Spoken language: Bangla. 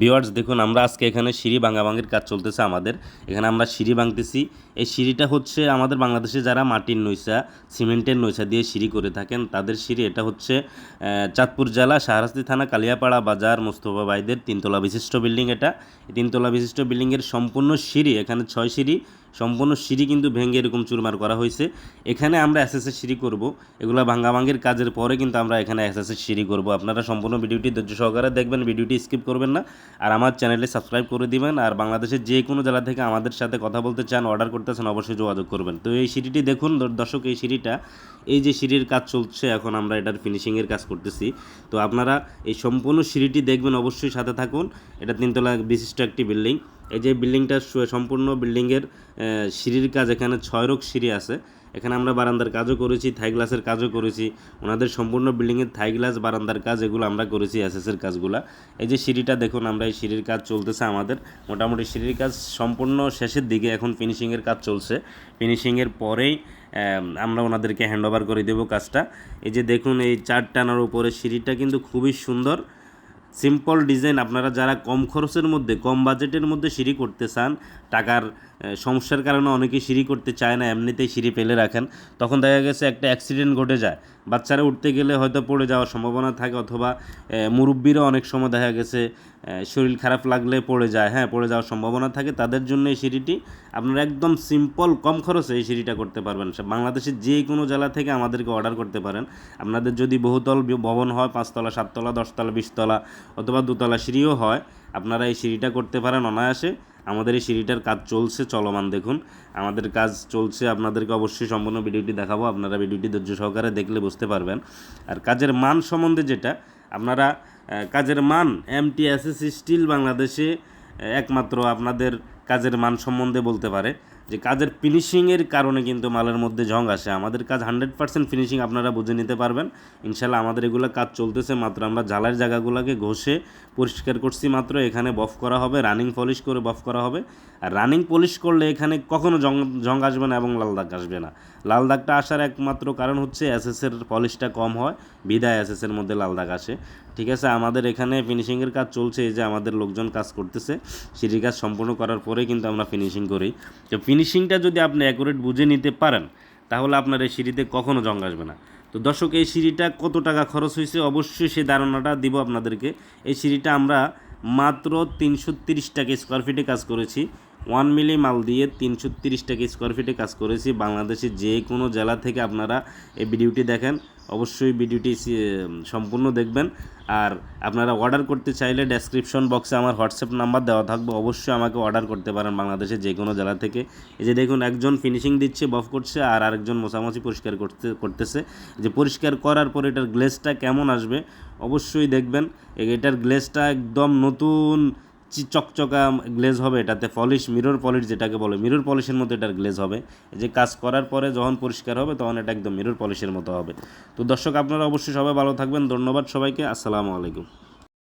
বিওয়ার্স দেখুন, আমরা আজকে এখানে সিঁড়ি ভাঙাভাঙির কাজ চলতেছে আমাদের। এখানে আমরা সিঁড়ি ভাঙতেছি। এই সিঁড়িটা হচ্ছে আমাদের বাংলাদেশে যারা মাটির নৈসা সিমেন্টের নৈসা দিয়ে সিঁড়ি করে থাকেন, তাদের সিঁড়ি। এটা হচ্ছে চাঁদপুর জেলা, শাহরাস্তি থানা, কালিয়াপাড়া বাজার, মোস্তফা ভাইদের তিনতলা বিশিষ্ট বিল্ডিং এটা। তিনতলা বিশিষ্ট বিল্ডিংয়ের সম্পূর্ণ সিঁড়ি, এখানে ছয় সিঁড়ি সম্পূর্ণ সিঁড়ি কিন্তু ভেঙে এরকম চুরমার করা হয়েছে। এখানে আমরা এসএসের সিঁড়ি করব। এগুলো ভাঙ্গাভাঙ্গির কাজের পরে কিন্তু আমরা এখানে এসএসের সিঁড়ি করব। আপনারা সম্পূর্ণ ভিডিওটি ধৈর্য সহকারে দেখবেন, ভিডিওটি স্কিপ করবেন না। আর আমার চ্যানেলে সাবস্ক্রাইব করে দিবেন। আর বাংলাদেশের যে কোনো জেলা থেকে আমাদের সাথে কথা বলতে চান, অর্ডার করতে চান, অবশ্যই যোগাযোগ করবেন। তো এই সিঁড়িটি দেখুন দর্শক, এই সিঁড়িটা, এই যে সিঁড়ির কাজ চলছে, এখন আমরা এটার ফিনিশিংয়ের কাজ করতেছি। তো আপনারা এই সম্পূর্ণ সিঁড়িটি দেখবেন, অবশ্যই সাথে থাকুন। এটা তিনতলা বিশিষ্ট একটি বিল্ডিং। এই যে বিল্ডিংটা সম্পূর্ণ বিল্ডিংয়ের সিঁড়ির কাজ, এখানে ছয় রোগ সিঁড়ি আছে। এখানে আমরা বারান্দার কাজও করেছি, থাই গ্লাসের কাজও করেছি। ওনাদের সম্পূর্ণ বিল্ডিংয়ের থাই গ্লাস, বারান্দার কাজ, এগুলো আমরা করেছি এসএসের কাজগুলো। এই যে সিঁড়িটা দেখুন, আমরা এই সিঁড়ির কাজ চলতেছে আমাদের। মোটামুটি সিঁড়ির কাজ সম্পূর্ণ শেষের দিকে এখন ফিনিশিংয়ের কাজ চলছে। ফিনিশিংয়ের পরেই আমরা ওনাদেরকে হ্যান্ড ওভার করে দেবো কাজটা। এই যে দেখুন, এই চার টানার উপরে সিঁড়িটা কিন্তু খুবই সুন্দর। সিম্পল ডিজাইন আপনারা যারা কম খরচের মধ্যে, কম বাজেটের মধ্যে সিঁড়ি করতে চান, টাকার সমস্যার কারণে অনেকে সিঁড়ি করতে চায় না, এমনিতেই সিঁড়ি পেলে রাখেন। তখন দেখা গেছে একটা অ্যাক্সিডেন্ট ঘটে যায়। বাচ্চারা উঠতে গেলে হয়তো পড়ে যাওয়ার সম্ভাবনা থাকে, অথবা মুরব্বীরা অনেক সময় দেখা গেছে শরীর খারাপ লাগলে পড়ে যায় হ্যাঁ পড়ে যাওয়ার সম্ভাবনা থাকে, তাদের জন্য এই সিঁড়িটি আপনারা একদম সিম্পল কম খরচে এই সিঁড়িটা করতে পারবেন। বাংলাদেশের যে কোনো জেলা থেকে আমাদেরকে অর্ডার করতে পারেন। আপনাদের যদি বহুতল ভবন হয়, পাঁচতলা, সাততলা, দশতলা, বিশতলা অথবা দুতলা সিঁড়িও হয়, আপনারা এই সিঁড়িটা করতে পারেন অনায়াসে। আমাদের এই সিঁড়িটার কাজ চলছে, চলমান দেখুন। আমাদের কাজ চলছে, আপনাদেরকে অবশ্যই সম্পূর্ণ ভিডিওটি দেখাবো, আপনারা ভিডিওটি ধৈর্য সহকারে দেখলে বুঝতে পারবেন। আর কাজের মান সম্বন্ধে যেটা, আপনারা কাজের মান এমটিএসএস স্টিল বাংলাদেশে একমাত্র আপনাদের কাজের মান সম্বন্ধে বলতে পারে। যে কাজের ফিনিশিংয়ের কারণে কিন্তু মালের মধ্যে জং আসে। আমাদের কাজ হান্ড্রেড পার্সেন্ট ফিনিশিং আপনারা বুঝে নিতে পারবেন। ইনশাল্লাহ আমাদের এগুলো কাজ চলতেছে, মাত্র আমরা জ্বালার জায়গাগুলোকে ঘষে পরিষ্কার করছি মাত্র। এখানে বফ করা হবে রানিং পলিশ করে বফ করা হবে। আর রানিং পলিশ করলে এখানে কখনো জং জং আসবে না এবং লাল দাগ আসবে না। লাল দাগটা আসার একমাত্র কারণ হচ্ছে এসএসের পলিশটা কম হয় বিদায় এসএসের মধ্যে লাল দাগ আসে। ঠিক আছে, আমাদের এখানে ফিনিশিংয়ের কাজ চলছে, এই যে আমাদের লোকজন কাজ করতেছে, সিঁড়ির কাজ সম্পূর্ণ করার পরে কিন্তু আমরা ফিনিশিং করি। তো ফিনিশিংটা যদি আপনি অ্যাকুরেট বুঝে নিতে পারেন, তাহলে আপনার এই সিঁড়িতে কখনও জং আসবে না। তো দর্শক, এই সিঁড়িটা কত টাকা খরচ হয়েছে? অবশ্যই সেই ধারণাটা দিব আপনাদেরকে। এই সিঁড়িটা আমরা মাত্র তিনশো তিরিশ টাকা স্কোয়ার ফিটে কাজ করেছি। ওয়ান মিলি মাল দিয়ে তিনশো তিরিশ টাকা স্কোয়ার ফিটে কাজ করেছি। বাংলাদেশের যে কোনো জেলা থেকে আপনারা এই ভিডিওটি দেখেন। অবশ্যই ভিডিওটি সম্পূর্ণ দেখবেন। আর আপনারা অর্ডার করতে চাইলে ডেসক্রিপশন বক্সে আমার হোয়াটসঅ্যাপ নাম্বার দেওয়া থাকবে। অবশ্যই আমাকে অর্ডার করতে পারেন বাংলাদেশের যে কোনো জেলা থেকে। এই যে দেখুন, একজন ফিনিশিং দিচ্ছে বফ করছে, আর আরেকজন মোছামুছি পরিষ্কার করতে, করতেছে। যে পরিষ্কার করার পর এটার গ্লেজটা কেমন আসবে, অবশ্যই দেখবেন। এটার গ্লেজটা একদম নতুন চকচকা গ্লেজ হবে, এটাতে পলিশ মিরর পলিশ যেটাকে বলে মিরর পলিশের মতো এটার গ্লেজ হবে। যে কাজ করার পরে যখন পরিষ্কার হবে, তখন এটা একদম মিরর পলিশের মতো হবে। তো দর্শক, আপনারা অবশ্যই সবাই ভালো থাকবেন। ধন্যবাদ সবাইকে। আসসালামু আলাইকুম।